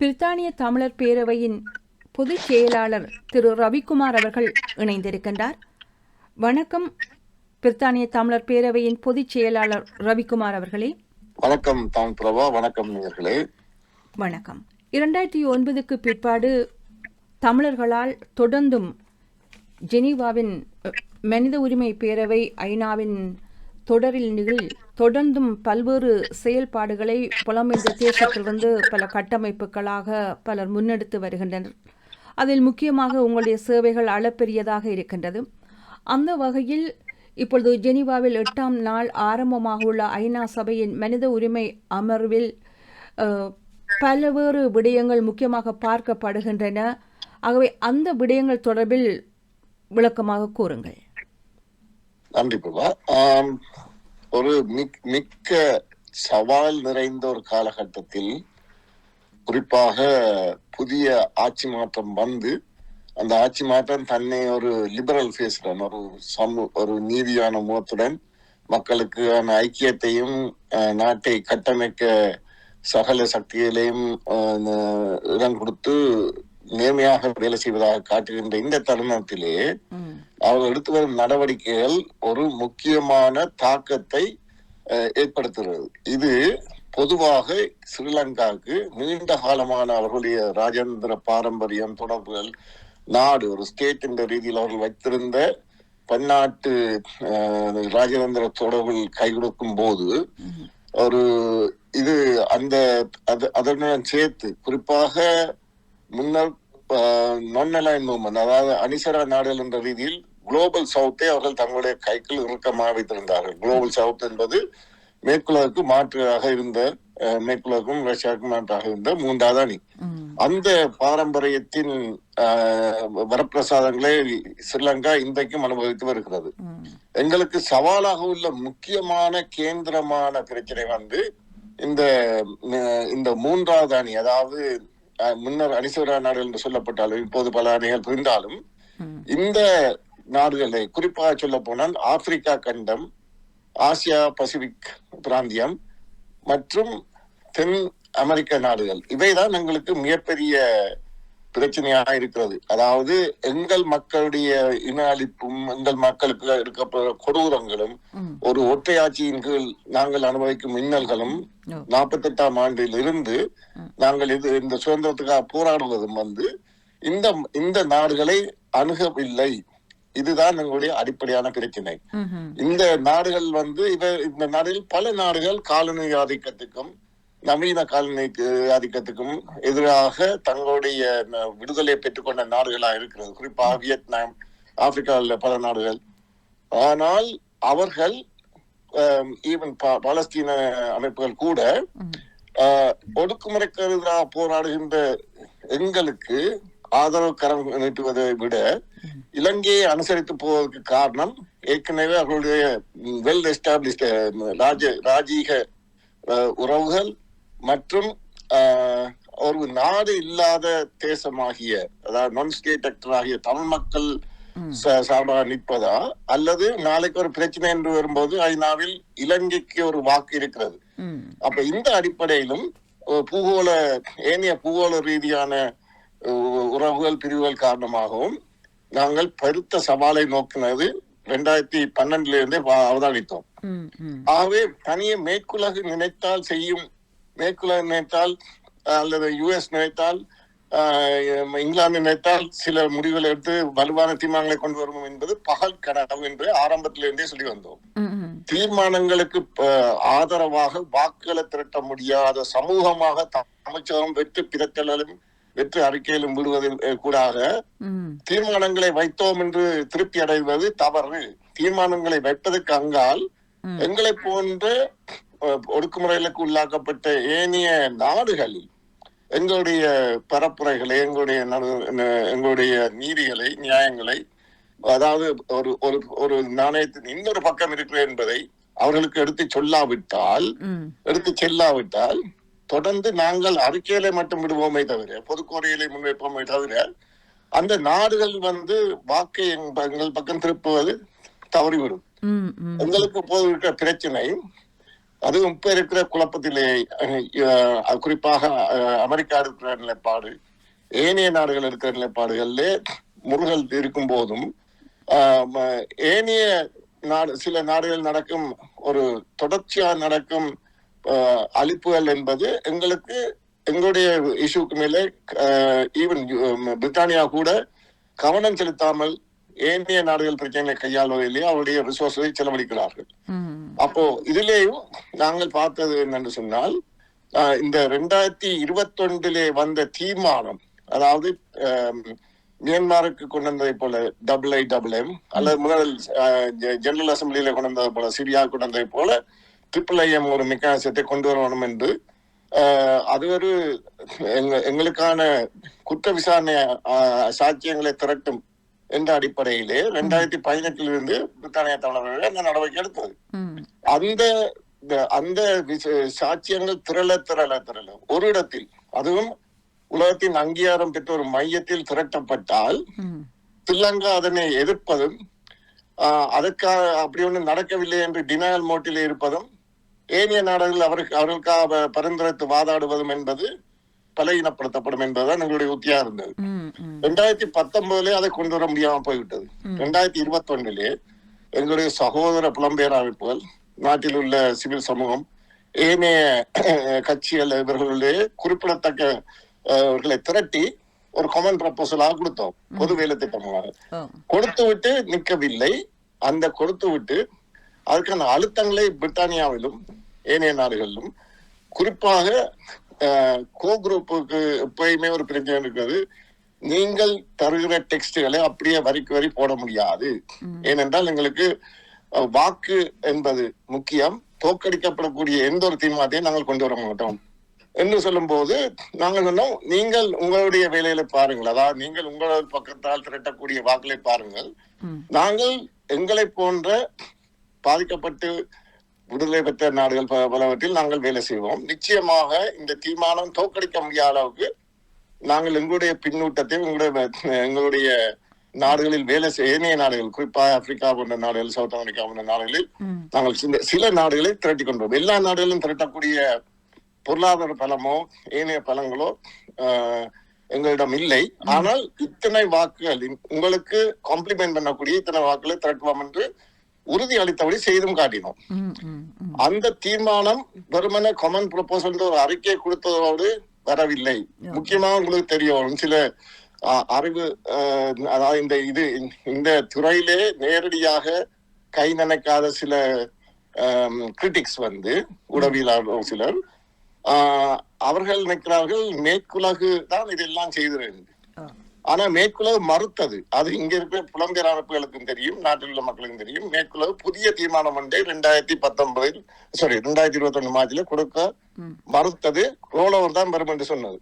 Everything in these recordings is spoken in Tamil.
பிரித்தானிய தமிழர் பேரவையின் பொதுச் செயலாளர் திரு. ரவிக்குமார் அவர்கள் இணைந்திருக்கின்றார். வணக்கம் பிரித்தானிய தமிழர் பேரவையின் பொதுச் செயலாளர் ரவிக்குமார் அவர்களே. வணக்கம் தான் பிரபா வணக்கம் வணக்கம். இரண்டாயிரத்தி ஒன்பதுக்கு பிற்பாடு தமிழர்களால் தொடர்ந்தும் ஜெனீவாவின் மனித உரிமை பேரவை ஐநாவின் தொடரில் நிகழ் தொடர்ந்தும் பல்வேறு செயல்பாடுகளை புலமைந்த தேசத்தில் வந்து பல கட்டமைப்புகளாக பலர் முன்னெடுத்து வருகின்றனர். அதில் முக்கியமாக உங்களுடைய சேவைகள் அளப்பெரியதாக இருக்கின்றது. அந்த வகையில் இப்பொழுது ஜெனீவாவில் எட்டாம் நாள் ஆரம்பமாக உள்ள ஐநா சபையின் மனித உரிமை அமர்வில் பல்வேறு விடயங்கள் முக்கியமாக பார்க்கப்படுகின்றன. ஆகவே அந்த விடயங்கள் தொடர்பில் விளக்கமாக கூறுங்கள். நன்றி பிரபா ஒரு மிக்க சவால் நிறைந்த ஒரு காலகட்டத்தில் குறிப்பாக புதிய ஆட்சி மாற்றம் வந்து அந்த ஆட்சி மாற்றம் தன்னை ஒரு லிபரல் ஃபேஸுடன் ஒரு சமூ ஒரு நீதியான முகத்துடன் மக்களுக்கான ஐக்கியத்தையும் நாட்டை கட்டமைக்க சகல சக்திகளையும் இடம் கொடுத்து நேர்மையாக வேலை செய்வதாக காட்டுகின்ற இந்த தருணத்திலே அவர்கள் எடுத்து வரும் நடவடிக்கைகள் ஒரு முக்கியமான தாக்கத்தை ஏற்படுத்துகிறது. இது பொதுவாக ஸ்ரீலங்காவுக்கு நீண்ட காலமான அவர்களுடைய ராஜேந்திர பாரம்பரியம் தொடர்புகள் நாடு ஒரு ஸ்டேட் என்ற ரீதியில் அவர்கள் வைத்திருந்த பன்னாட்டு ராஜதந்திர தொடர்பில் கை கொடுக்கும் போது ஒரு இது அந்த அது அதனுடன் சேர்த்து குறிப்பாக முன்னர் நான் அலைன் மூவ்மெண்ட் அதாவது அணிசர நாடுகள் என்ற ரீதியில் குளோபல் சவுத்தை அவர்கள் தங்களுடைய கைக்குள் இறுக்கமாக வைத்திருந்தார்கள். குளோபல் சவுத் என்பது மேற்குலகுக்கு மாற்றாக இருந்த மேற்குலகும் ரஷ்யாவுக்கும் மாற்றாக இருந்த மூன்றாவது அணி. அந்த பாரம்பரியத்தின் வரப்பிரசாதங்களை ஸ்ரீலங்கா இன்றைக்கும் அனுபவித்து வருகிறது. எங்களுக்கு சவாலாக உள்ள முக்கியமான கேந்திரமான பிரச்சனை வந்து இந்த இந்த மூன்றாவது அணி அதாவது முன்னர் அணிசுவரா நாடுகள் என்று சொல்லப்பட்டாலும் இப்போது பல அணிகள் இருந்தாலும் இந்த நாடுகளை குறிப்பாக சொல்ல போனால் ஆப்பிரிக்கா கண்டம் ஆசியா பசிபிக் பிராந்தியம் மற்றும் தென் அமெரிக்க நாடுகள். இவைதான் எங்களுக்கு மிகப்பெரிய பிரச்சனையாக இருக்கிறது அதாவது எங்கள் மக்களுடைய இன அழிப்பும் எங்கள் மக்களுக்கு இருக்கப்படுற கொடூரங்களும். ஒரு ஒற்றையாட்சியின் கீழ் நாங்கள் அனுபவிக்கும் மின்னல்களும். நாற்பத்தி எட்டாம் ஆண்டில் இருந்து. நாங்கள் இது இந்த சுதந்திரத்துக்காக போராடுவதும் வந்து இந்த இந்த நாடுகளை அணுகவில்லை இதுதான் எங்களுடைய அடிப்படையான பிரச்சனை. இந்த நாடுகள் வந்து இவ இந்த நாடுகள் பல நாடுகள் காலனி ஆதிக்கத்துக்கும் நவீன காலனி ஆதிக்கத்துக்கும் எதிராக தங்களுடைய விடுதலையை பெற்றுக்கொண்ட நாடுகளா இருக்கிறது. குறிப்பாக வியட்நாம் ஆப்பிரிக்காவில் பல நாடுகள். ஆனால் அவர்கள் ஈவன் பாலஸ்தீன அமைப்புகள் கூட ஒடுக்குமுறைக்கு எதிராக போராடுகின்ற எங்களுக்கு ஆதரவு கரம் நீட்டுவதை விட இலங்கையை அனுசரித்து போவதற்கு காரணம் ஏற்கனவே அவர்களுடைய வெல் எஸ்டாப்ளிஷ்ட ராஜ ராஜீக உறவுகள் மற்றும் ஒரு நாடு இல்லாத தேசமாகிய அதாவது நான் ஸ்டேட் ஆக்டர் ஆகிய தமிழ் மக்கள் சார்பாக நிற்பதா? அல்லது நாளைக்கு ஒரு பிரச்சனை என்று வரும்போது ஐநாவில் இலங்கைக்கு ஒரு வாக்கு இருக்கிறது. அப்ப இந்த அடிப்படையிலும் பூகோள ஏனைய பூகோள ரீதியான உறவுகள் பிரிவுகள் காரணமாகவும் நாங்கள் பெருத்த சவாலை நோக்கினது ரெண்டாயிரத்தி பன்னெண்டுல இருந்தே அவதானித்தோம். ஆகவே தனியே மேற்குலகு நினைத்தால் செய்யும் மேற்குலகு நினைத்தால் அல்லது யுஎஸ் நினைத்தால் இங்கிலாந்து நினைத்தால் சில முடிவுகளை எடுத்து வலுவான தீர்மானங்களை கொண்டு வரும் என்பது பகல் கனவு என்று ஆரம்பத்திலிருந்தே சொல்லி வந்தோம். தீர்மானங்களுக்கு ஆதரவாக வாக்குகளை திரட்ட முடியாத சமூகமாக அமைச்சகம் வெற்று பிறத்தலும் வெற்று அறிக்கையிலும் விடுவதில் கூடாக ம், தீர்மானங்களை வைத்தோம் என்று திருப்தி அடைவது தவறு தீர்மானங்களை வைப்பதற்கு அங்கால். எங்களை போன்ற ஒடுக்குமுறைகளுக்கு உள்ளாக்கப்பட்ட ஏனைய நாடுகளில் எங்களுடைய பரப்புரைகளை எங்களுடைய நடு- எங்களுடைய நீதிகளை நியாயங்களை அதாவது ஒரு ஒரு ஒரு நாணயத்தின் இன்னொரு பக்கம் இருக்கிறது என்பதை அவர்களுக்கு எடுத்து சொல்லாவிட்டால் எடுத்து செல்லாவிட்டால் தொடர்ந்து நாங்கள் அறிக்கையில மட்டும் விடுவோமே தவிர பொதுக்கோரிகளை முன்வைப்போமே தவிர அந்த நாடுகள் வந்து வாக்கை எங்க- எங்கள் பக்கம் திருப்புவது தவறிவிடும். எங்களுக்கு போது இருக்கிற பிரச்சனை அதுவும் இப்ப இருக்கிற குழப்பத்திலே குறிப்பாக அமெரிக்கா இருக்கிற நிலைப்பாடு ஏனைய நாடுகள் இருக்கிற நிலைப்பாடுகள்ல முருகல் இருக்கும் போதும் ஏனைய நாடு சில நாடுகள் நடக்கும் ஒரு தொடர்ச்சியா நடக்கும் அழிப்புகள் என்பது எங்களுக்கு எங்களுடைய இஷ்யூக்கு மேலே ஈவன் பிரித்தானியா கூட கவனம் செலுத்தாமல் ஏனைய நாடுகள் பிரச்சனைகளை கையாளுவதிலேயே அவருடைய ரிசோர்ஸை செலவழிக்கிறார்கள். அப்போ இதுலேயும் நாங்கள் பார்த்தது என்னன்னு சொன்னால் இந்த ரெண்டாயிரத்தி இருபத்தொன்றிலே வந்த தீர்மானம் அதாவது மியான்மருக்கு கொண்டு வந்ததை போல டபுள் ஐ டபுள் எம் அல்லது முதல் ஜெனரல் அசம்பிளியில கொண்டு வந்ததை போல சிரியா கொண்டு வந்ததை போல ட்ரிபிள் ஐஎம் ஒரு மெக்கானிசத்தை கொண்டு வரணும் என்று அது ஒரு எங்க- எங்களுக்கான குற்ற விசாரணை சாட்சியங்களை திரட்டும் என்ற அடிப்படையிலே ரெண்டாயிரத்தி பதினெட்டிலிருந்து பிரித்தானிய தமிழர்கள் அந்த நடவடிக்கை எடுத்தது? அந்த அந்த சாட்சியங்கள் திரள திரள திரள. ஒரு இடத்தில் அதுவும் உலகத்தின் அங்கீகாரம் பெற்ற ஒரு மையத்தில் திரட்டப்பட்டால் ஸ்ரீலங்கா அதனை எதிர்ப்பதும் அதற்காக அப்படி ஒன்றும் நடக்கவில்லை என்று டினயல் மோட்டில் இருப்பதும் ஏனைய நாடுகள் அவருக்கு அவர்களுக்காக பரிந்துரைத்து வாதாடுவதும் என்பது பலகீனப்படுத்தப்படும் என்பதுதான் எங்களுடைய உத்தியா இருந்தது. ரெண்டாயிரத்தி பத்தொன்பதுல அதை கொண்டு வர முடியாம போய்விட்டது. ரெண்டாயிரத்தி இருபத்தி ஒன்றிலே எங்களுடைய சகோதர புலம்பெயர் அமைப்புகள் நாட்டில் உள்ள சிவில் சமூகம் ஏனைய கட்சிகள் இவர்களுடைய குறிப்பிடத்தக்க அவர்களை திரட்டி ஒரு கமன் ப்ரப்போசலாக கொடுத்தோம். பொது வேலை திட்டமாக. கொடுத்து விட்டு நிற்கவில்லை. அந்த கொடுத்து விட்டு அதுக்கான அழுத்தங்களை பிரிட்டானியாவிலும் ஏனைய நாடுகளிலும் குறிப்பாக கோ குரூப்புக்கு எப்பயுமே ஒரு பிரச்சனை இருக்கிறது நீங்கள் தருகிற டெக்ஸ்டுகளை அப்படியே வரிக்கு வரி போட முடியாது. ஏனென்றால் எங்களுக்கு வாக்கு என்பது முக்கியம். தோற்கடிக்கப்படக்கூடிய எந்த ஒரு தீர்மானத்தையும் நாங்கள் கொண்டு வர மாட்டோம். என்று சொல்லும்போது நாங்கள் சொன்னோம் நீங்கள் உங்களுடைய வேலையில பாருங்கள். அதாவது நீங்கள் உங்களது பக்கத்தால் திரட்டக்கூடிய வாக்களை பாருங்கள். நாங்கள் எங்களை போன்ற பாதிக்கப்பட்டு விடுதலை பெற்ற நாடுகள் பலவற்றில் நாங்கள் வேலை செய்வோம். நிச்சயமாக இந்த தீர்மானம் தோற்கடிக்க முடியாத அளவுக்கு நாங்கள் எங்களுடைய பின்னூட்டத்தை எங்களுடைய எங்களுடைய நாடுகளில் வேலை செய்ய ஏனைய நாடுகள் குறிப்பாக ஆப்பிரிக்கா போன்ற நாடுகள் சவுத் அமெரிக்கா போன்ற நாடுகளில் நாங்கள் சில சில நாடுகளை திரட்டி கொண்டோம். எல்லா நாடுகளிலும் திரட்டக்கூடிய பொருளாதார பலமோ ஏனைய பலங்களோ எங்களிடம் இல்லை. ஆனால் இத்தனை வாக்குகள் உங்களுக்கு காம்ப்ளிமெண்ட் பண்ணக்கூடிய இத்தனை வாக்குகளை திரட்டுவோம் என்று உறுதி அளித்தபடி செய்தும் காட்டினோம். அந்த தீர்மானம் வெறுமனே காமன் ப்ரொபோசல் ஒரு அறிக்கை கொடுத்ததோடு வரவில்லை. முக்கியமாக உங்களுக்கு தெரியும் சில அறிவு அதாவது இந்த இது இந்த துறையிலே நேரடியாக கை நனைக்காத சில கிரிட்டிக்ஸ் வந்து உடவியலாளர் சிலர் அவர்கள் நினைக்கிறார்கள் மேற்குலகு தான் இதெல்லாம் செய்திருக்கு ஓ ஆனா மேற்குலகு மறுத்தது. அது இங்க இருக்கிற புலம்பெயர் அமைப்புகளுக்கும் தெரியும் நாட்டில் உள்ள மக்களுக்கும் தெரியும். மேற்குலகு புதிய தீர்மானம் ஒன்றை ரெண்டாயிரத்தி பத்தொன்பதில் சாரி ரெண்டாயிரத்தி இருபத்தி ஒண்ணு மார்ச்ல கொடுக்க மறுத்தது. ரோல் ஓவர் தான் வரும் என்று சொன்னது.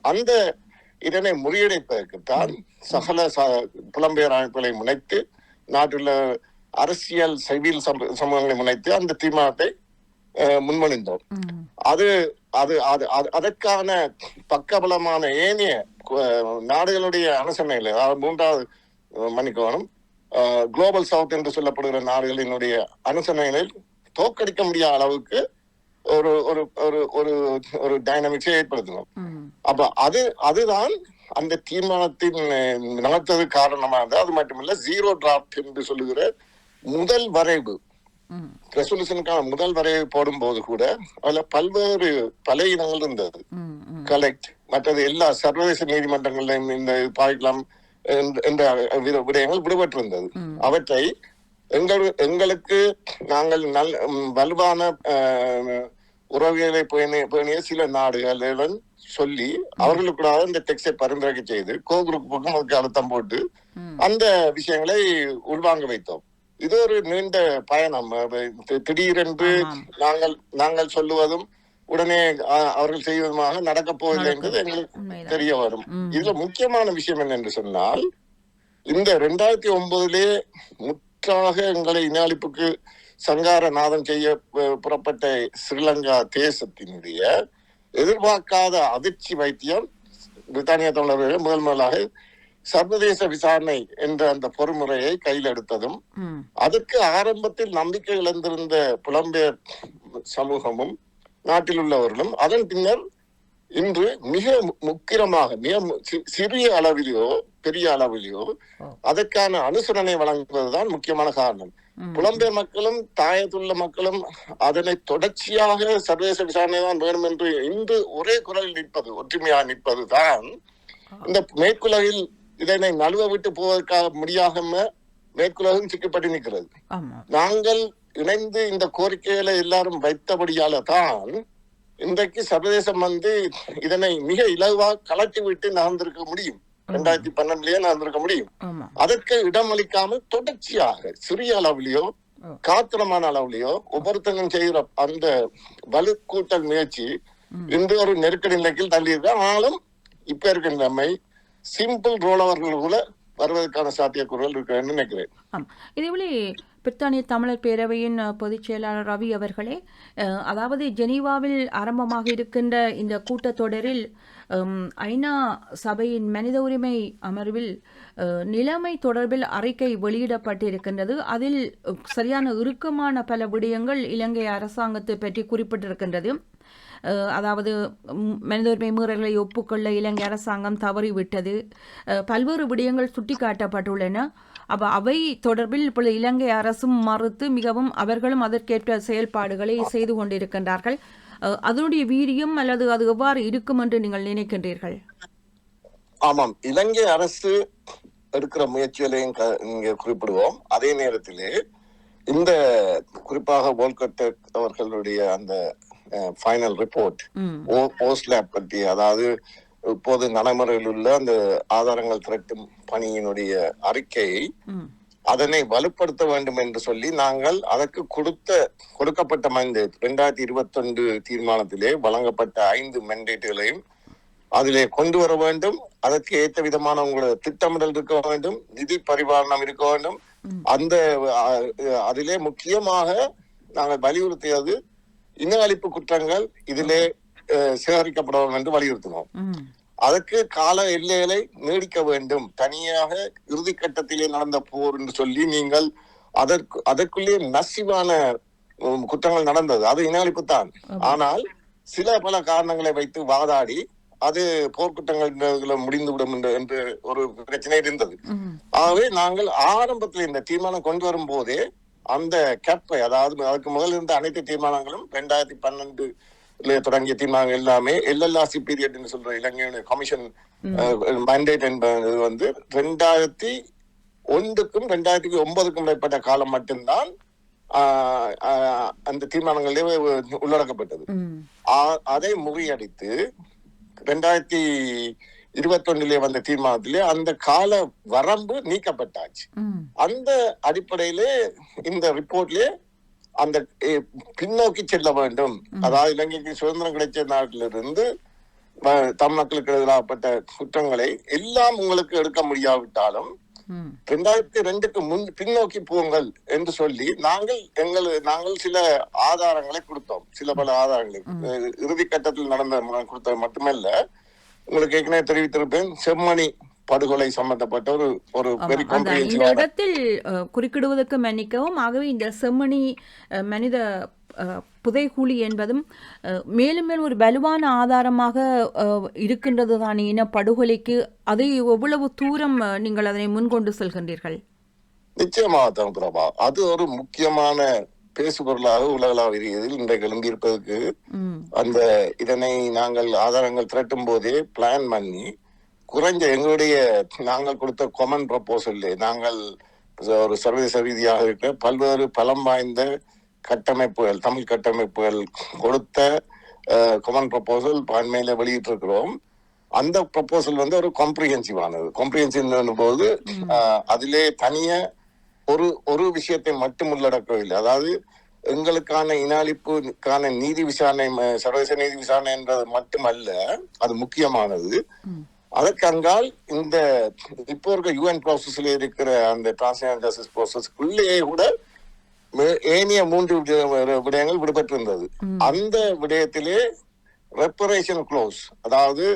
அந்த இதனை முறியடிப்பதற்குத்தான் சகல ச- புலம்பெயர் அமைப்புகளை முனைத்து நாட்டில் அரசியல் சிவில் சம- சமூகங்களை முனைத்து அந்த தீர்மானத்தை முன்மொழிந்தோம். அது அது அது அது- அதற்கான பக்கபலமான ஏனைய நாடுகளுடைய அனுசரணையில் அதாவது மூன்றாவது அஹ், மன்னிக்கணும். குளோபல் சவுத் என்று சொல்லப்படுகிற நாடுகளினுடைய அனுசரணைகளில் தோற்கடிக்க முடியாத அளவுக்கு ஒரு ஒரு ஒரு ஒரு ஒரு டைனமிக்ஸை ஏற்படுத்தணும் அப்ப அது அதுதான் அந்த தீர்மானத்தின் நடத்தது காரணமாக அது மட்டுமல்ல ஜீரோ டிராப்ட் என்று சொல்லுகிற முதல் வரைவு. ரெசல்யூஷனுக்கான முதல் வரைவை போடும்போது கூட அதுல பல்வேறு பல இனங்கள் இருந்தது. கலெக்ட் மற்றது எல்லா சர்வதேச நீதிமன்றங்களிலும் இந்த பாய்க்கலாம் என்ற- விடயங்கள் விடுபட்டிருந்தது. அவற்றை எங்கள் எங்களுக்கு நாங்கள் நல் வலுவான உறவுகளை பேணிய பேணிய சில நாடுகளுடன் சொல்லி அவர்களுக்குள்ளாக இந்த டெக்ஸ்டை பரிந்துரைக்க செய்து கோ குரூப்புக்கும் அதுக்கு அழுத்தம் போட்டு அந்த விஷயங்களை உள்வாங்க வைத்தோம். இது ஒரு நீண்ட பயணம் திடீரென்று. நாங்கள் நாங்கள் சொல்லுவதும் உடனே அவர்கள் செய்வதுமாக நடக்கப் போவதில்லை என்பது எங்களுக்கு. தெரிய வரும். இதுல முக்கியமான விஷயம் என்னென்று சொன்னால் இந்த ரெண்டாயிரத்தி ஒன்பதிலே முற்றாக எங்களை இனஅழிப்புக்கு சங்கார நாதம் செய்ய புறப்பட்ட ஸ்ரீலங்கா தேசத்தினுடைய எதிர்பார்க்காத அதிர்ச்சி வைத்தியம் பிரித்தானிய தமிழர்கள் முதல் முதலாக சர்வதேச விசாரணை என்ற அந்த பொறுமுறையை கையில் எடுத்ததும் அதற்கு ஆரம்பத்தில் நம்பிக்கை இழந்திருந்த புலம்பெயர் சமூகமும் நாட்டில் உள்ளவர்களும் அதன் பின்னர் இன்று மிக மு- முக்கியமாக மிக சிறிய அளவிலோ பெரிய அளவிலோ ஓ. அதற்கான அனுசரணை வழங்குவதுதான் முக்கியமான காரணம். புலம்பெயர் மக்களும் தாயத்துள்ள மக்களும் அதனை தொடர்ச்சியாக சர்வதேச விசாரணை தான் வேணும் என்று இன்று ஒரே குரலில் நிற்பது ஒற்றுமையாக நிற்பதுதான் இந்த மேற்குலகில் இதனை நழுவ விட்டு போவதற்காக முடியாம மேற்குலகம் சிக்கப்பட்டு நிற்கிறது. நாங்கள் இணைந்து இந்த கோரிக்கைகளை எல்லாரும் வைத்தபடியால தான் இன்றைக்கு சர்வதேசம் வந்து இதனை மிக இலகுவா கலட்டி விட்டு நகர்ந்திருக்க முடியும் ரெண்டாயிரத்தி பன்னெண்டுலயே நகர்ந்திருக்க முடியும். அதற்கு இடமளிக்காமல் தொடர்ச்சியாக சிறிய அளவிலேயோ. காத்திரமான அளவிலேயோ ஒவ்வொருத்தங்களும் செய்கிற அந்த வலுக்கூட்டல் முயற்சி இன்று ஒரு நெருக்கடி நிலையில் தள்ளியிருக்க. ஆனாலும் இப்ப இருக்கிற சிம்பிள் ரோல் ரோலவர்கள் கூட வருவதற்கான சாத்தியக்கூறுகள் இருக்கிறேன்னு நினைக்கிறேன். பிரித்தானிய தமிழர் பேரவையின் பொதுச் செயலாளர் ரவி அவர்களே அதாவது ஜெனீவாவில் ஆரம்பமாக இருக்கின்ற இந்த கூட்டத்தொடரில் ஐநா சபையின் மனித உரிமை அமர்வில் நிலைமை தொடர்பில் அறிக்கை வெளியிடப்பட்டிருக்கின்றது. அதில் சரியான இறுக்கமான பல விடயங்கள் இலங்கை அரசாங்கத்தை பற்றி குறிப்பிட்டிருக்கின்றது. அதாவது மனித உரிமை மீறல்களை ஒப்புக்கொள்ள இலங்கை அரசாங்கம் தவறிவிட்டது. பல்வேறு விடயங்கள் சுட்டிக்காட்டப்பட்டுள்ளன. அப்போ அவை தொடர்பில் இப்பொழுது இலங்கை அரசும் மறுத்து மிகவும் அவர்களும் அதற்கேற்ற செயல்பாடுகளை செய்து கொண்டிருக்கின்றார்கள். அதனுடைய வீரியம் அல்லது அது எவ்வாறு இருக்கும் என்று நீங்கள் நினைக்கின்றீர்கள்? ஆமாம். இலங்கை அரசு எடுக்கிற முயற்சிகளையும் குறிப்பிடுவோம். அதே நேரத்திலே இந்த குறிப்பாக போல்கட்டக் அவர்களுடைய அந்த ஃபைனல் ரிப்போர்ட் ஓஸ்லேப் பற்றி அதாவது இப்போது நடைமுறையில் உள்ள அந்த ஆதாரங்கள் திரட்டும் பணியினுடைய அறிக்கையை அதனை வலுப்படுத்த வேண்டும் என்று சொல்லி நாங்கள் அதற்கு கொடுத்த கொடுக்கப்பட்ட மண்டேட் இரண்டாயிரத்தி இருபத்தி ஒன்று தீர்மானத்திலே வழங்கப்பட்ட ஐந்து மெண்டேட்டுகளையும் அதிலே கொண்டு வர வேண்டும். அதற்கு ஏற்ற விதமான உங்களோட திட்டமிடல் இருக்க வேண்டும் நிதி பரிபாலனம் இருக்க வேண்டும். அந்த அதிலே முக்கியமாக நாங்கள் வலியுறுத்தியது இன அழிப்பு குற்றங்கள் இதிலே அஹ், சேகரிக்கப்பட வேண்டும் என்று வலியுறுத்தினோம் அதற்கு கால எல்லைகளை நீடிக்க வேண்டும். தனியாக இறுதி கட்டத்திலே நடந்த போர் என்று சொல்லி நீங்கள் அதற்கு அதற்குள்ளே நசிவான குற்றங்கள் நடந்தது. அது இனஅழிப்பு தான் ஆனால் சில பல காரணங்களை வைத்து வாதாடி அது போர்க்குற்றங்கள் முடிந்துவிடும் என்று என்று ஒரு பிரச்சனை இருந்தது. ஆகவே நாங்கள் ஆரம்பத்தில் இந்த தீர்மானம் கொண்டு வரும் போதே அந்த கேப்பை அதாவது அதுக்கு முதல் இருந்த அனைத்து தீர்மானங்களும் ரெண்டாயிரத்தி பன்னெண்டு தொடங்கிய தீர்மானங்கள் எல்லாமே எல்எல்ஆர்சி பீரியட் என்று சொல்ற இலங்கையுடைய கமிஷன் மேண்டேட் என்பது வந்து ரெண்டாயிரத்தி ஒன்றுக்கும் ரெண்டாயிரத்தி ஒன்பதுக்கும் இடைப்பட்ட காலம் மட்டும்தான் அந்த தீர்மானங்களே உள்ளடக்கப்பட்டது. அதை முறியடித்து ரெண்டாயிரத்தி இருபத்தொன்னிலே வந்த தீர்மானத்திலே அந்த கால வரம்பு நீக்கப்பட்டாச்சு. அந்த அடிப்படையிலே இந்த ரிப்போர்ட்லயே அந்த பின்னோக்கி செல்ல வேண்டும். அதாவது இலங்கைக்கு சுதந்திரம் கிடைச்ச நாட்டிலிருந்து தமிழ் மக்களுக்கு எதிராகப்பட்ட குற்றங்களை எல்லாம் உங்களுக்கு எடுக்க முடியாவிட்டாலும் ரெண்டாயிரத்தி ரெண்டுக்கு முன் பின்னோக்கி போங்கள் என்று சொல்லி நாங்கள் எங்கள் நாங்கள் சில ஆதாரங்களை கொடுத்தோம். சில பல ஆதாரங்களை. இறுதி கட்டத்தில் நடந்த கொடுத்தது மட்டுமல்ல உங்களுக்கு ஏற்கனவே தெரிவித்திருப்பேன் செம்மணி படுகொலை சம்பந்தப்பட்ட ஒரு ஒரு. வெரி இந்த இடத்தில் குறுக்கிடுவதற்கு மன்னிக்கவும் ஆகவே இந்த செம்மணி மனித புதைகுழி என்பதும் மேலும் மேலும் ஒரு வலுவான ஆதாரமாக இருக்கின்றது தான் இன படுகொலைக்கு அதை எவ்வளவு தூரம் நீங்கள் அதனை முன்கொண்டு செல்கின்றீர்கள் நிச்சயமாக தான் பிரபா அது ஒரு முக்கியமான பேசுபொருளாக உலகளாவிய ரீதியில் இன்றைக்கு எழும்பியிருப்பதற்கு ம். அந்த இதனை நாங்கள் ஆதாரங்கள் திரட்டும் போதே பிளான் பண்ணி குறைஞ்ச எங்களுடைய நாங்கள் கொடுத்த கொமன் ப்ரப்போசல் நாங்கள் ஒரு சர்வதேச ரீதியாக இருக்க பல்வேறு பலம் வாய்ந்த கட்டமைப்புகள் தமிழ் கட்டமைப்புகள் கொடுத்த கொமன் ப்ரப்போசல் அண்மையில வெளியிட்டிருக்கிறோம். அந்த ப்ரப்போசல் வந்து ஒரு காம்ப்ரிஹென்சிவானது காம்ப்ரிஹென்சிவ் போது அதிலே தனிய ஒரு ஒரு விஷயத்தை மட்டும் உள்ளடக்கவில்லை. அதாவது எங்களுக்கான இனாளிப்புக்கான நீதி விசாரணை சர்வதேச நீதி விசாரணை என்றது மட்டுமல்ல அது முக்கியமானது. அதற்கு அங்கால் இந்த இப்போ இருக்க யூஎன் ப்ராசஸ்ல இருக்கிற அந்த டிரான்ஸ்லேஷன் ஜஸ்டிஸ் ப்ராசஸ்க்குள்ளேயே கூட ஏனைய மூன்று விட- விடயங்கள் விடுபட்டிருந்தது. அந்த விடயத்திலே ரெப்பரேஷன் க்ளோஸ் அதாவது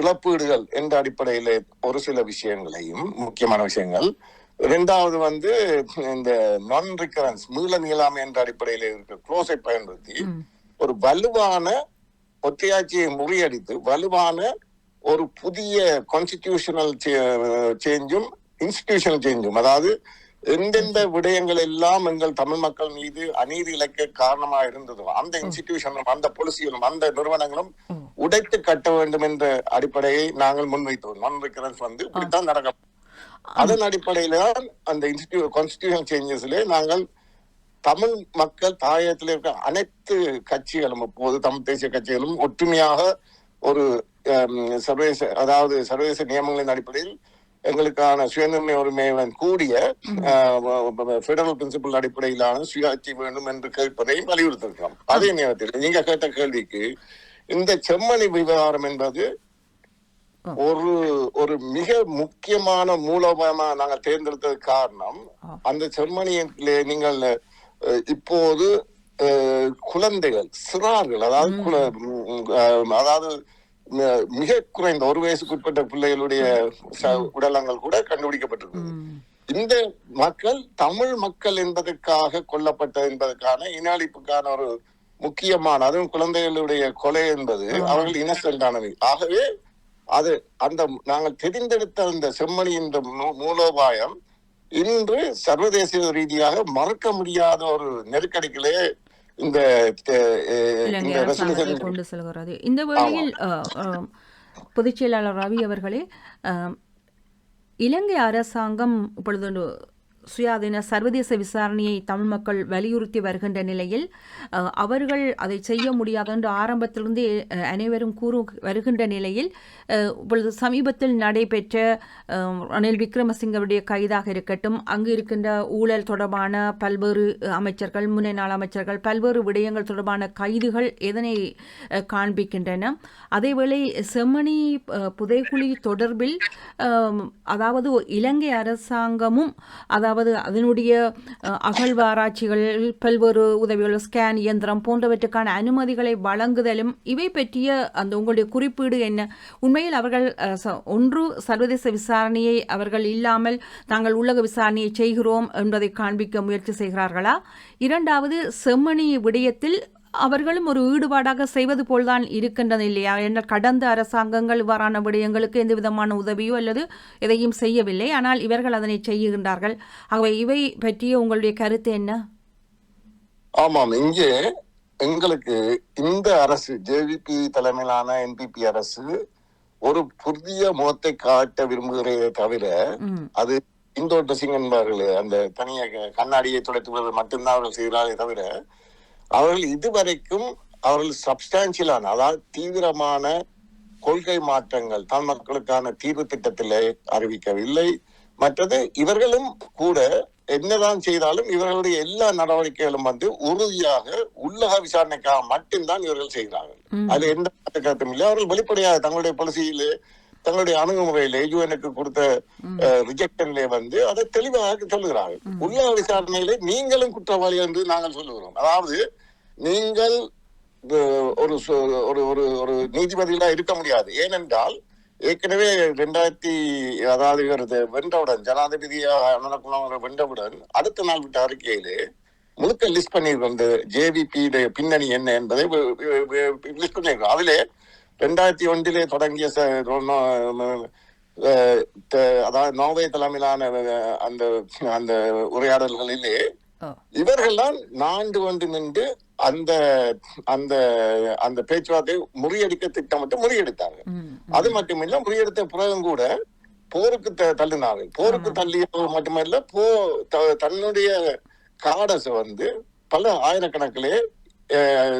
இழப்பீடுகள் என்ற அடிப்படையில ஒரு சில விஷயங்களையும் முக்கியமான விஷயங்கள் இரண்டாவது வந்து இந்த நான் ரிகரன்ஸ் மீள நீளாமை என்ற அடிப்படையில இருக்க க்ளோஸை பயன்படுத்தி. ஒரு வலுவான ஒற்றையாட்சியை முறியடித்து வலுவான ஒரு புதிய கான்ஸ்டிடியூஷனல் சேஞ்சும் இன்ஸ்டிடியூஷனல் சேஞ்சும் அதாவது எந்தெந்த விடயங்கள் எல்லாம் எங்கள் தமிழ் மக்கள் மீது அநீதி இழைக்க காரணமா இருந்ததோ அந்த இன்ஸ்டிடியூஷனும் அந்த பொலிசிகளும் அந்த நிறுவனங்களும். உடைத்து கட்ட வேண்டும் என்ற அடிப்படையை நாங்கள் முன்வைத்தோம் நான் ரிகரன்ஸ் வந்து இப்படித்தான் நடக்கும் அதன் அடிப்படையில தான் அந்த இன்ஸ்டிடியூ கான்ஸ்டிடியூஷன் சேஞ்சஸ்ல நாங்கள் தமிழ் மக்கள் தாயத்தில் இருக்க அனைத்து கட்சிகளும் இப்போது தமிழ் தேசிய கட்சிகளும் ஒற்றுமையாக ஒரு சர்வதேச அதாவது சர்வதேச நியமங்களின் அடிப்படையில் எங்களுக்கான சுயநிர்ணய உரிமையுடன் கூடிய பெடரல் பிரின்சிபல் அடிப்படையிலான சுயாட்சி வேண்டும் என்று கேட்பதையும் வலியுறுத்திருக்கிறோம் அதே நேரத்தில் நீங்க கேட்ட கேள்விக்கு இந்த செம்மணி விவகாரம் என்பது ஒரு ஒரு மிக முக்கியமான மூலோபாயமா நாங்கள் தேர்ந்தெடுத்தது காரணம். அந்த செம்மணியிலே நீங்கள் இப்போது குழந்தைகள் சிறார்கள் அதாவது அதாவது மிக குறைந்த ஒரு வயசுக்குட்பட்ட பிள்ளைகளுடைய உடலங்கள் கூட கண்டுபிடிக்கப்பட்டிருக்கு ம். இந்த மக்கள் தமிழ் மக்கள் என்பதற்காக கொல்லப்பட்ட என்பதற்கான இன அழிப்புக்கான ஒரு முக்கியமான அதுவும் குழந்தைகளுடைய கொலை என்பது அவர்கள் இனசென்றானவை ஆகவே அது அந்த நாங்கள் தெரிந்தெடுத்த அந்த செம்மணி என்ற மூலோபாயம் இன்று சர்வதேச ரீதியாக மறக்க முடியாத ஒரு நெருக்கடிகளே இந்த கொண்டு செல்கிறது இந்த வேளையில் அஹ், பொதுச் செயலாளர் ரவி அவர்களே இலங்கை அரசாங்கம் இப்பொழுது சுயாதீன சர்வதேச விசாரணையை தமிழ் மக்கள் வலியுறுத்தி வருகின்ற நிலையில் அவர்கள் அதை செய்ய முடியாது என்று ஆரம்பத்திலிருந்தே அனைவரும் கூறு வருகின்ற நிலையில் இப்பொழுது சமீபத்தில் நடைபெற்ற ரணில் விக்ரமசிங்கவுடைய கைதாக இருக்கட்டும் அங்கு இருக்கின்ற ஊழல் தொடர்பான பல்வேறு அமைச்சர்கள் அமைச்சர்கள் முன்னாள் அமைச்சர்கள் பல்வேறு விடயங்கள் தொடர்பான கைதுகள் எதனை காண்பிக்கின்றன. அதேவேளை செம்மணி புதைகுழி தொடர்பில் அதாவது இலங்கை அரசாங்கமும் அதாவது அதாவது அதனுடைய அகழ்வாராய்ச்சிகள் பல்வேறு உதவிகள் ஸ்கேன் இயந்திரம் போன்றவற்றுக்கான அனுமதிகளை வழங்குதலும் இவை பற்றிய அந்த உங்களுடைய குறிப்பீடு என்ன? உண்மையில் அவர்கள் ச- ஒன்று சர்வதேச விசாரணையை அவர்கள் இல்லாமல் தாங்கள் உள்ளக விசாரணையை செய்கிறோம் என்பதை காண்பிக்க முயற்சி செய்கிறார்களா? இரண்டாவது செம்மணி விடயத்தில் அவர்களும் ஒரு ஈடுபாடாக செய்வது போல்தான் இருக்கின்றது இல்லையா? என்ற கடந்த அரசாங்கங்கள் இவ்வாறான விடயங்களுக்கு எந்த விதமான உதவியோ அல்லது எதையும் செய்யவில்லை. ஆனால் இவர்கள் அதனை செய்கின்றார்கள். ஆகவே இவை பற்றிய உங்களுடைய கருத்து என்ன? ஆமாம். இங்கே எங்களுக்கு இந்த அரசு ஜேவிபி தலைமையிலான என்பிபி அரசு ஒரு புதிய முகத்தை காட்ட விரும்புகிறதே தவிர அது இந்தோ ட்ரெஸ்ஸிங் என்பார்களே அந்த தனிய க- கண்ணாடியை துடைத்து விடுவது மட்டும்தான் அவர்கள் செய்கிறார்களே தவிர அவர்கள் இதுவரைக்கும் அவர்கள் சப்ஸ்டான்சியலான அதாவது தீவிரமான கொள்கை மாற்றங்கள் தமிழ் மக்களுக்கான தீர்வு திட்டத்திலே அறிவிக்கவில்லை. மற்றது இவர்களும் கூட என்னதான் செய்தாலும் இவர்களுடைய எல்லா நடவடிக்கைகளும் வந்து உறுதியாக உள்ளக விசாரணைக்காக மட்டும்தான் இவர்கள் செய்கிறார்கள். ம். அதுல எந்த கருத்தும் இல்லை. அவர்கள் வெளிப்படையாக தங்களுடைய பாலிசியிலே தங்களுடைய அணுகுமுறையிலே யூஎனுக்கு கொடுத்த ரிஜெக்ஷன்ல வந்து அதை தெளிவாக சொல்லுகிறார்கள் உள்ளக விசாரணையிலே நீங்களும் குற்றவாளி என்று நாங்கள் சொல்லுகிறோம். அதாவது நீங்கள் ஒரு ஒரு ஒரு ஒரு நீதிபதிகளா இருக்க முடியாது. ஏனென்றால் ஏற்கனவே ரெண்டாயிரத்தி அதாவது வென்றவுடன் ஜனாதிபதியாக நடக்கணும் வென்றவுடன் அடுத்த நாள் விட்ட அறிக்கையிலே முழுக்க லிஸ்ட் பண்ணியிருக்கோம் இந்த ஜேவிபி பின்னணி என்ன என்பதை லிஸ்ட் பண்ணியிருக்கோம் அதிலே ரெண்டாயிரத்தி ஒன்றிலே தொடங்கிய ச- அதாவது நோவே தலைமையிலான அந்த அந்த உரையாடல்களிலே ஓ. இவர்கள்தான் நான்கு கொண்டு நின்று அந்த அந்த அந்த பேச்சுவார்த்தை முறியடிக்க திட்டமிட்டு முறியடித்தார்கள். ம் அது மட்டுமில்ல முறியடித்த பிறகும் கூட போருக்கு தள்ளினார்கள். போருக்கு தள்ளியது மட்டுமல்ல போ தன்னுடைய காடஸை வந்து பல ஆயிரக்கணக்கிலே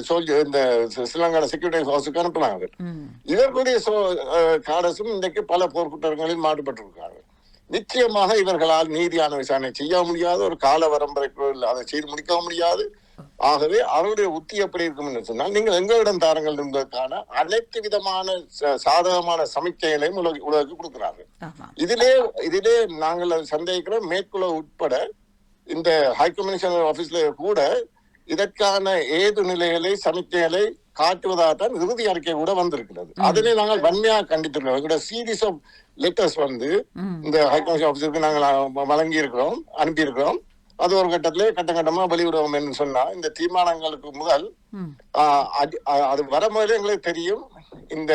சோல்ஜர் இந்த ஸ்ரீலங்கா செக்யூரிட்டி ஹவுஸுக்கு அனுப்புனாங்க இவர்களுடைய காடஸும் இன்றைக்கு பல போர்க்குற்றங்களில் மாறுபட்டிருக்கிறார்கள். நிச்சயமாக இவர்களால் நீதியான விசாரணை செய்ய முடியாது ஒரு கால வரம்பரைக்குள் அதை செய்து முடிக்க முடியாது. ஆகவே அவருடைய உத்தி எப்படி இருக்கும் என்று சொன்னால் நீங்கள் எங்களிடம் தாருங்கள் என்பதற்கான அனைத்து விதமான சாதகமான சமிக்கைகளையும் உலக உலகுக்கு கொடுக்கிறார்கள். இதிலே இதிலே நாங்கள் அதை சந்தேகிக்கிறோம். மேற்குள்ள உட்பட இந்த ஹை கமிஷனர் ஆபீஸ்ல கூட இதற்கான ஏது நிலைகளை சமிக்கைகளை காட்டுவதாகத்தான் இறுதி அறிக்கை கூட வந்திருக்கிறது. அதனை நாங்கள் வன்மையாக கண்டித்திருக்கிறோம் எங்களோட சீரீஸ் ஆஃப் லெட்டர்ஸ் வந்து இந்த ஹைகமிஷன் ஆஃபீஸருக்கு நாங்கள் வழங்கி இருக்கிறோம் அனுப்பியிருக்கிறோம். அது ஒரு கட்டத்திலே கட்ட கட்டமா வெளியிடுவோம் என்று சொன்னா இந்த தீர்மானங்களுக்கு முதல் அது அது வரும்போது எங்களுக்கு தெரியும். இந்த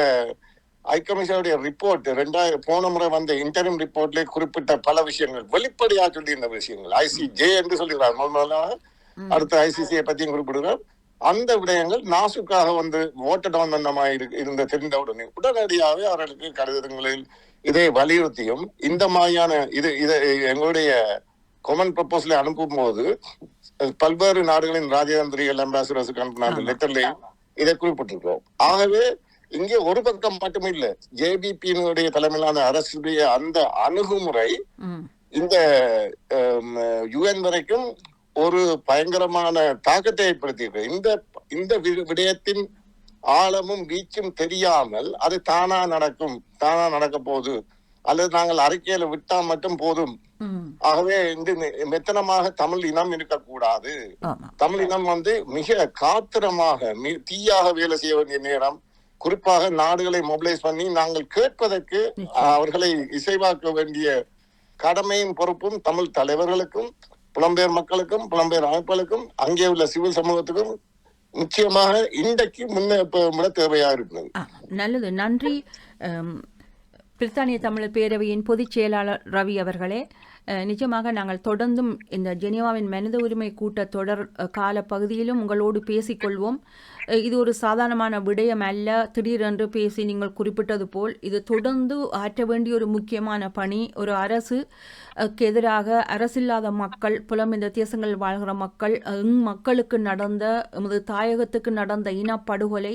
ஐகமிஷனுடைய ரிப்போர்ட் ரெண்டாயிரம் போன முறை வந்த இன்டர்ம் ரிப்போர்ட்ல குறிப்பிட்ட பல விஷயங்கள் வெளிப்படையா சொல்லி இந்த விஷயங்கள் ஐசிஜே என்று சொல்லுகிறார் முதல் முதலாக அடுத்த ஐசிசியை பத்தியும் குறிப்பிடுகிறார். அந்த விடயங்கள் நாசுக்காக வந்து ஓட்ட டவுன் மாதிரி இரு- இருந்த தெரிந்தவுடனே உடனடியாகவே அவர்களுக்கு கடிதங்களில் இதை வலியுறுத்தியும் இந்த மாதிரியான இது இதை எங்களுடைய கொமன் ப்ரப்போசலை அனுப்பும் போது பல்வேறு நாடுகளின் ராஜதந்திரிகள் அம்பாசிடர்ஸுக்கு அனுப்பின லெட்டர்லையும் இதை குறிப்பிட்டிருக்கிறோம். ஆகவே இங்கே ஒரு பக்கம் மட்டும் இல்ல ஜேபிபியினுடைய தலைமையிலான அரசுடைய அந்த அணுகுமுறை இந்த யுஎன் வரைக்கும் ஒரு பயங்கரமான தாக்கத்தை ஏற்படுத்தியிருக்கு. இந்த இந்த விடயத்தின் ஆழமும் வீச்சும் தெரியாமல் அது தானா நடக்கும் தானா நடக்க போகுது. அல்லது நாங்கள் அறிக்கையில விட்டா மட்டும் போதும். ஆகவே இந்த மெத்தனமாக தமிழ் இனம் இருக்கக்கூடாது. தமிழ் இனம் வந்து மிக காத்திரமாக தீயாக வேலை செய்ய வேண்டிய நேரம். குறிப்பாக நாடுகளை மொபிலைஸ் பண்ணி நாங்கள் கேட்பதற்கு. அவர்களை இசைவாக்க வேண்டிய கடமையும் பொறுப்பும் தமிழ் தலைவர்களுக்கும் புலம்பெயர் மக்களுக்கும் புலம்பெயர் அமைப்புகளுக்கும் அங்கே உள்ள சிவில் சமூகத்துக்கும் நிச்சயமாக இன்றைக்கு முன்னேற்ப தேவையாக இருக்கிறது. நல்லது. நன்றி. பிரித்தானிய தமிழர் பேரவையின் பொதுச் செயலாளர் ரவி அவர்களே. நிச்சயமாக நிஜமாக நாங்கள் தொடர்ந்தும் இந்த ஜெனீவாவின் மனித உரிமை கூட்ட தொடர் கால பகுதியிலும் உங்களோடு பேசிக்கொள்வோம். இது ஒரு சாதாரணமான விடயம் அல்ல. திடீரென்று பேசி நீங்கள் குறிப்பிட்டது போல் இது தொடர்ந்து ஆற்ற வேண்டிய ஒரு முக்கியமான பணி. ஒரு அரசு எதிராக அரசில்லாத மக்கள் புலம் இந்த தேசங்களில் வாழ்கிற மக்கள் எங் மக்களுக்கு நடந்த எமது தாயகத்துக்கு நடந்த இனப்படுகொலை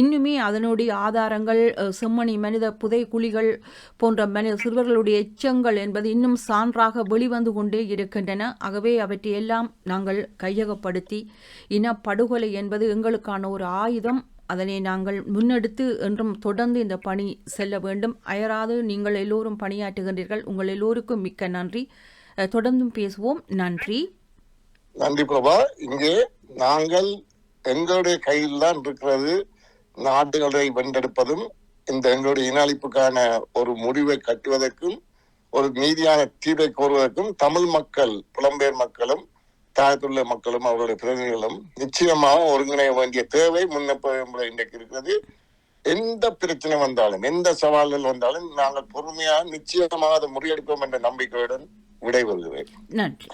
இன்னுமே அதனுடைய ஆதாரங்கள் செம்மணி மனித புதை குழிகள் போன்ற மனித சிறுவர்களுடைய எச்சங்கள் என்பது இன்னும் சான்றாக வெளிவந்து கொண்டே இருக்கின்றன. ஆகவே அவற்றையெல்லாம் நாங்கள் கையகப்படுத்தி இனப்படுகொலை என்பது எங்களுக்கான ஒரு ஆயுதம். அதனை நாங்கள் முன்னெடுத்து என்றும் தொடர்ந்து இந்த பணி செல்ல வேண்டும். அயராது நீங்கள் எல்லோரும் பணியாற்றுகின்றீர்கள். உங்கள் எல்லோருக்கும் மிக்க நன்றி. தொடர்ந்தும் பேசுவோம். நன்றி. நன்றி பிரபா. இங்கே நாங்கள் எங்களுடைய கையில் தான் இருக்கிறது. நாடுகளை வென்றெடுப்பதும் இந்த எங்களுடைய இனஅழிப்புக்கான ஒரு முடிவை கட்டுவதற்கும் ஒரு நீதியான தீர்வை கோருவதற்கும் தமிழ் மக்கள் புலம்பெயர் மக்களும் தாயத்துள்ள மக்களும் அவர்களுடைய பிரதிநிதிகளும் நிச்சயமாக ஒருங்கிணைய வேண்டிய தேவை முன்னப்ப இன்றைக்கு இருக்கிறது. எந்த பிரச்சனை வந்தாலும் எந்த சவால்கள் வந்தாலும் நாங்கள் பொறுமையாக நிச்சயமாக அதை முறியடிப்போம் என்ற நம்பிக்கையுடன் விடைபெறுகிறேன். நன்றி.